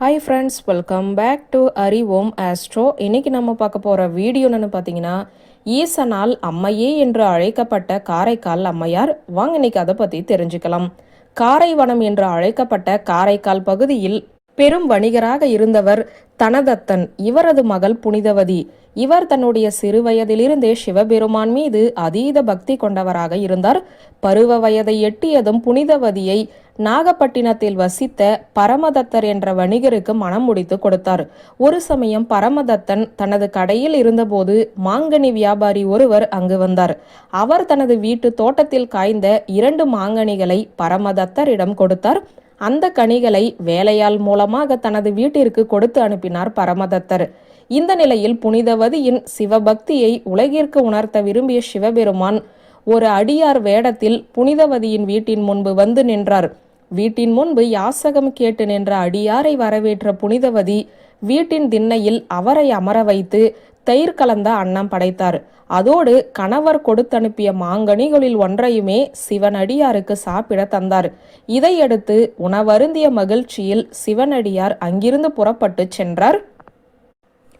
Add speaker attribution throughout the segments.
Speaker 1: Hi friends welcome back to Hari Om astro இன்னைக்கு நம்ம பார்க்க போகிற வீடியோ என்னென்னு பார்த்தீங்கன்னா ஈசனால் அம்மையே என்று அழைக்கப்பட்ட காரைக்கால் அம்மையார். வாங்க இன்னைக்கு அதை பற்றி தெரிஞ்சுக்கலாம். காரைவனம் என்று அழைக்கப்பட்ட காரைக்கால் பகுதியில் பெரும் வணிகராக இருந்தவர் தனதத்தன். இவரது மகள் புனிதவதி. இவர் தன்னுடைய சிறு வயதிலிருந்தே சிவபெருமான் மீது அதீத பக்தி கொண்டவராக இருந்தார். பருவ வயதை எட்டியதும் புனிதவதியை நாகப்பட்டினத்தில் வசித்த பரமதத்தர் என்ற வணிகருக்கு மனம் முடித்து கொடுத்தார். ஒரு சமயம் பரமதத்தன் தனது கடையில் இருந்தபோது மாங்கனி வியாபாரி ஒருவர் அங்கு வந்தார். அவர் தனது வீட்டு தோட்டத்தில் காய்ந்த இரண்டு மாங்கனிகளை பரமதத்தரிடம் கொடுத்தார். அந்த கனிகளை வேலையாள் மூலமாக தனது வீட்டிற்கு கொடுத்து அனுப்பினார் பரமதத்தர். இந்த நிலையில் புனிதவதியின் சிவபக்தியை உலகிற்கு உணர்த்த விரும்பிய சிவபெருமான் ஒரு அடியார் வேடத்தில் புனிதவதியின் வீட்டின் முன்பு வந்து நின்றார். வீட்டின் முன்பு யாசகம் கேட்டு நின்ற அடியாரை வரவேற்ற புனிதவதி வீட்டின் திண்ணையில் அவரை அமர வைத்து தயிர் கலந்த அன்னம் படைத்தார். அதோடு கணவர் கொடுத்தனுப்பிய மாங்கனிகளில் ஒன்றையுமே சிவனடியாருக்கு சாப்பிட தந்தார். இதையடுத்து உணவருந்திய மகிழ்ச்சியில் சிவனடியார் அங்கிருந்து புறப்பட்டு சென்றார்.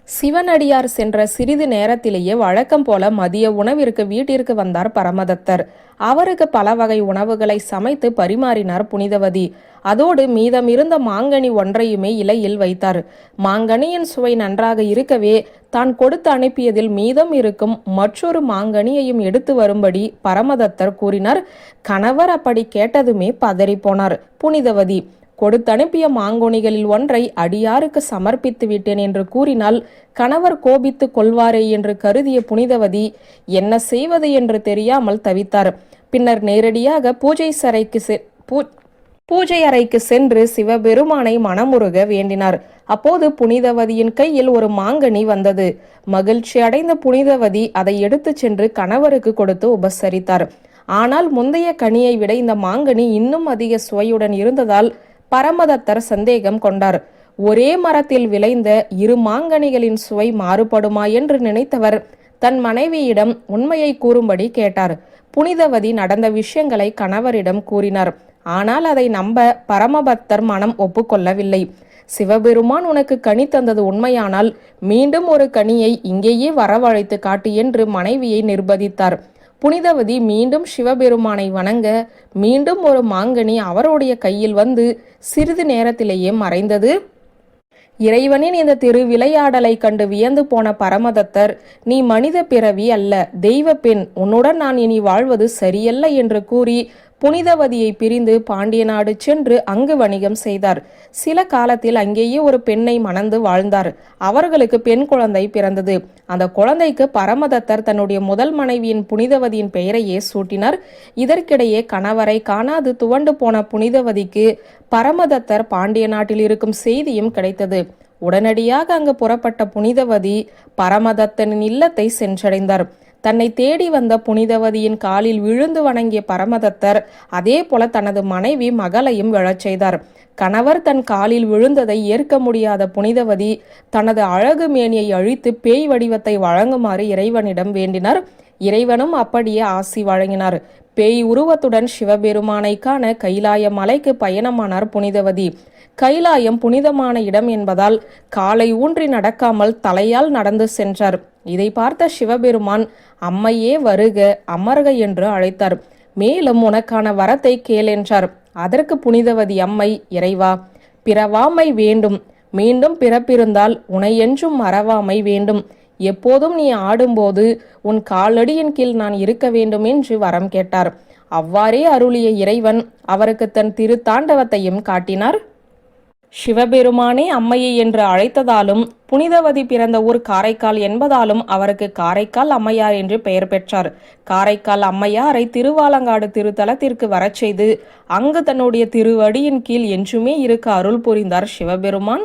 Speaker 1: சிவனடியார் சென்ற சிறிது நேரத்திலேயே வழக்கம் போல மதிய உணவிற்கு வீட்டிற்கு வந்தார் பரமதத்தர். அவருக்கு பல வகை உணவுகளை சமைத்து பரிமாறினார் புனிதவதி. அதோடு மீதம் இருந்த மாங்கனி ஒன்றையுமே இலையில் வைத்தார். மாங்கனியின் சுவை நன்றாக இருக்கவே தான் கொடுத்து அனுப்பியதில் மீதம் இருக்கும் மற்றொரு மாங்கனியையும் எடுத்து வரும்படி பரமதத்தர் கூறினார். கணவர் அப்படி கேட்டதுமே பதறிப்போனார் புனிதவதி. கொடுத்தனுப்பிய மாங்கோணிகளில் ஒன்றை அடியாருக்கு சமர்ப்பித்து விட்டேன் என்று கூறினால் கணவர் கோபித்துக் கொள்வாரே என்று கருதிய புனிதவதி என்ன செய்வது என்று தெரியாமல் தவித்தார். பின்னர் நேரடியாக பூஜை சரைக்கு செ பூ- பூஜை அறைக்கு சென்று சிவபெருமானை மனமுருக வேண்டினார். அப்போது புனிதவதியின் கையில் ஒரு மாங்கனி வந்தது. மகிழ்ச்சி அடைந்த புனிதவதி அதை எடுத்துச் சென்று கணவருக்கு கொடுத்து உபசரித்தார். ஆனால் முந்தைய கனியை விட இந்த மாங்கனி இன்னும் அதிக சுவையுடன் இருந்ததால் பரமதத்தர் சந்தேகம் கொண்டார். ஒரே மரத்தில் விளைந்த இரு மாங்கனிகளின் சுவை மாறுபடுமா என்று நினைத்தவர் தன் மனைவியிடம் உண்மையை கூறும்படி கேட்டார். புனிதவதி நடந்த விஷயங்களை கணவரிடம் கூறினார். ஆனால் அதை நம்ப பரமபக்தர் மனம் ஒப்புக்கொள்ளவில்லை. சிவபெருமான் உனக்கு கனி தந்தது உண்மையானால் மீண்டும் ஒரு கனியை இங்கேயே வரவழைத்து காட்டு என்று மனைவியை நிர்பதித்தார். புனிதவதி மீண்டும் சிவபெருமானை வணங்க மீண்டும் ஒரு மாங்கனி அவருடைய கையில் வந்து சிறிது நேரத்திலேயே மறைந்தது. இறைவனின் இந்த திரு விளையாடலை கண்டு வியந்து போன பரமதத்தர் நீ மனித பிறவி அல்ல தெய்வ பெண் உன்னுடன் நான் இனி வாழ்வது சரியல்ல என்று கூறி புனிதவதியை பிரிந்து பாண்டிய நாடு சென்று அங்கு வணிகம் செய்தார். சில காலத்தில் அங்கேயே ஒரு பெண்ணை மணந்து வாழ்ந்தார். அவர்களுக்கு பெண் குழந்தை பிறந்தது. அந்த குழந்தைக்கு பரமதத்தர் தன்னுடைய முதல் மனைவியின் புனிதவதியின் பெயரையே சூட்டினார். இதற்கிடையே கணவரை காணாது துவண்டு போன புனிதவதிக்கு பரமதத்தர் பாண்டிய நாட்டில் இருக்கும் செய்தியும் கிடைத்தது. உடனடியாக அங்கு புறப்பட்ட புனிதவதி பரமதத்தனின் இல்லத்தை சென்றடைந்தார். தன்னை தேடி வந்த புனிதவதியின் காலில் விழுந்து வணங்கிய பரமதத்தர் அதே போல தனது மனைவி மகளையும் விழச் செய்தார். கணவர் தன் காலில் விழுந்ததை ஏற்க முடியாத புனிதவதி தனது அழகு மேனியை அழித்து பேய் வடிவத்தை வழங்குமாறு இறைவனிடம் வேண்டினார். இறைவனும் அப்படியே ஆசி வழங்கினார். பேய் உருவத்துடன் சிவபெருமானை காண கைலாய மலைக்கு பயணமானார் புனிதவதி. கைலாயம் புனிதமான இடம் என்பதால் காலை ஊன்றி நடக்காமல் தலையால் நடந்து சென்றார். இதை பார்த்த சிவபெருமான் அம்மையே வருக அமர்க என்று அழைத்தார். மேலும் உனக்கான வரத்தை கேள் என்றார். அதற்கு புனிதவதி அம்மை இறைவா பிறவாமை வேண்டும். மீண்டும் பிறப்பிருந்தால் உனையென்றும் மறவாமை வேண்டும். எப்போதும் நீ ஆடும்போது உன் காலடியின் கீழ் நான் இருக்க வேண்டும் என்று வரம் கேட்டார். அவ்வாறே அருளிய இறைவன் அவருக்கு தன் திருத்தாண்டவத்தையும் காட்டினார். சிவபெருமானே அம்மையை என்று அழைத்ததாலும் புனிதவதி பிறந்த ஊர் காரைக்கால் என்பதாலும் அவருக்கு காரைக்கால் அம்மையார் என்று பெயர் பெற்றார். காரைக்கால் அம்மையாரை திருவாலங்காடு திருத்தலத்திற்கு வரச் செய்து அங்கு தன்னுடைய திருவடியின் கீழ் என்றுமே இருக்க அருள் புரிந்தார் சிவபெருமான்.